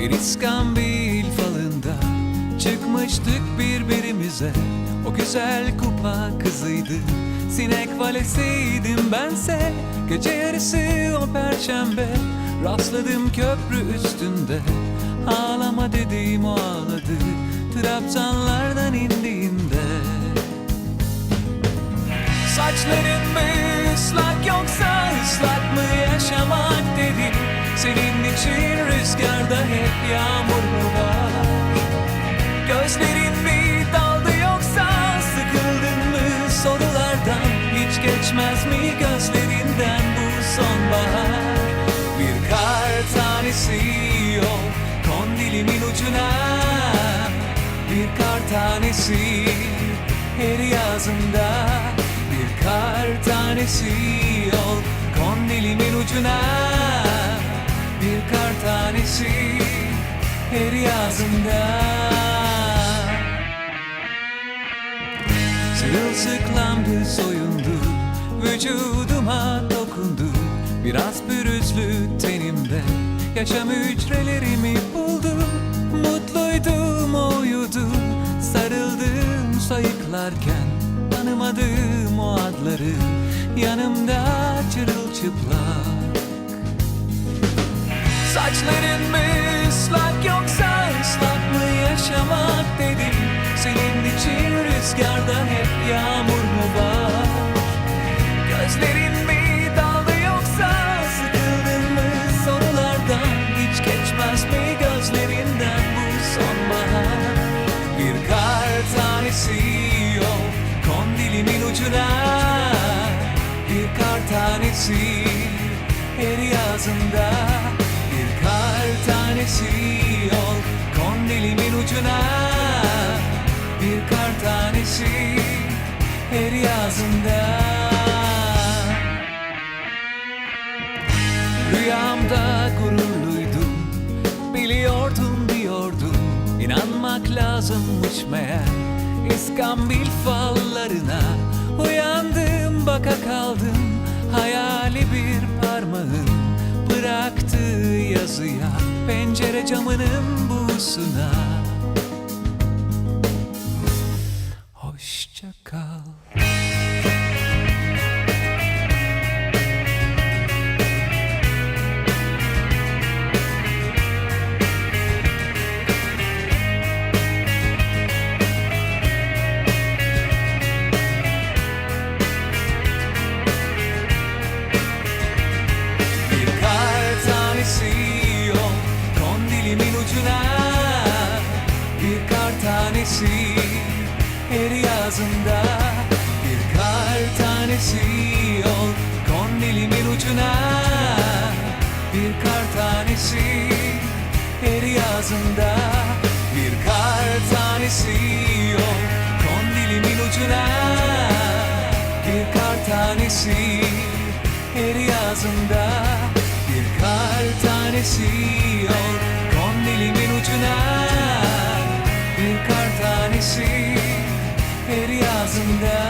Bir iskambil falında Çıkmıştık birbirimize. O güzel kupa kızıydı Sinek valesiydim bense. Gece yarısı o perşembe Rastladım köprü üstünde. Ağlama dediğim o ağladı Trabzanlardan indiğinde. Saçların mı ıslak yoksa ıslak mı yaşamak dedim Senin için rüzgarda hep yağmur mu var. Gözlerin mi daldı yoksa sıkıldın mı? Sorulardan Hiç geçmez mi gözlerinden bu sonbahar? Bir kar tanesi yok kondilimin ucuna. Bir kar tanesi her yazında. Bir kar tanesi yol kondilimin ucuna kar tanesi her yazında Sırılsıklamdı soyundu Vücuduma dokundu. Biraz pürüzlü tenimde Yaşam hücrelerimi buldu. Mutluydum o uyudu Sarıldım sayıklarken. Tanımadığım o adları Yanımda çırılçıplak Saçların mı ıslak yoksa ıslak mı yaşamak dedim. Senin için rüzgarda hep yağmur mu var? Gözlerin mi daldı yoksa sıkıldın mı? Sorulardan Hiç geçmez mi gözlerinden bu sonbahar? Bir kar tanesi yok kondilimin ucuna. Bir kar tanesi tanesi yol kondilimin ucuna Bir kar tanesi her yazında. Rüyamda gururluydum Biliyordum diyordum İnanmak lazımmış meğer. İskambil fallarına Uyandım baka kaldım. Hayali bir parmağın Bıraktığı yazıya Pencere camının buğusuna her yazında Bir kar tanesi yok kondilimin ucuna. Bir kar tanesi her yazında Bir kar tanesi yok kondilimin ucuna. Bir kar tanesi her yazında bir kar tanesi bir